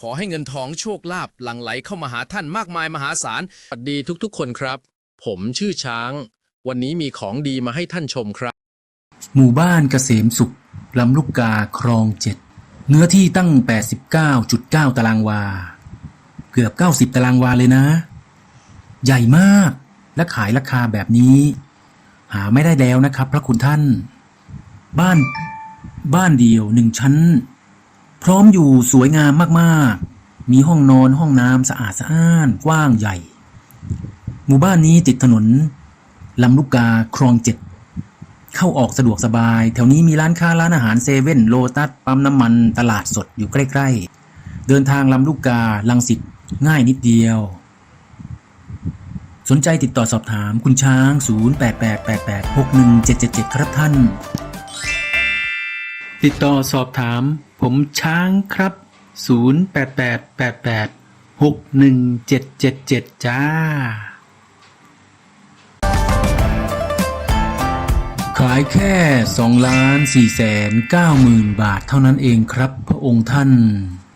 ขอให้เงินทองโชคลาภหลั่งไหลเข้ามาหาท่านมากมายมหาศาล สวัสดีทุกๆ คนครับ ผมชื่อช้าง วันนี้มีของดีมาให้ท่านชมครับ หมู่บ้านเกษมสุข ลำลูกกาคลองเจ็ด เนื้อที่ตั้ง 89.9 ตารางวา เกือบ 90 ตารางวาเลยนะ ใหญ่มาก และขายราคาแบบนี้ หาไม่ได้แล้วนะครับ พระคุณท่าน บ้าน บ้านเดียวหนึ่งชั้น พร้อมอยู่สวยงามมากๆ มีห้องนอนห้องน้ำสะอาดสะอ้านกว้างใหญ่ หมู่บ้านนี้ติดถนนลำลูกกาคลองเจ็ดเข้าออกสะดวกสบาย แถวนี้มีร้านค้าร้านอาหารเซเว่นโลตัสปั๊มน้ำมันตลาดสดอยู่ใกล้ๆ เดินทางลำลูกกาลังสิตง่ายนิดเดียว สนใจติดต่อสอบถามคุณช้าง 0888861777 ครับท่าน ติดต่อสอบถาม ผมช้างครับ 0888861777 จ้า ขายแค่2ล้าน4แสน9หมื่นบาทเท่านั้นเองครับ พระองค์ท่าน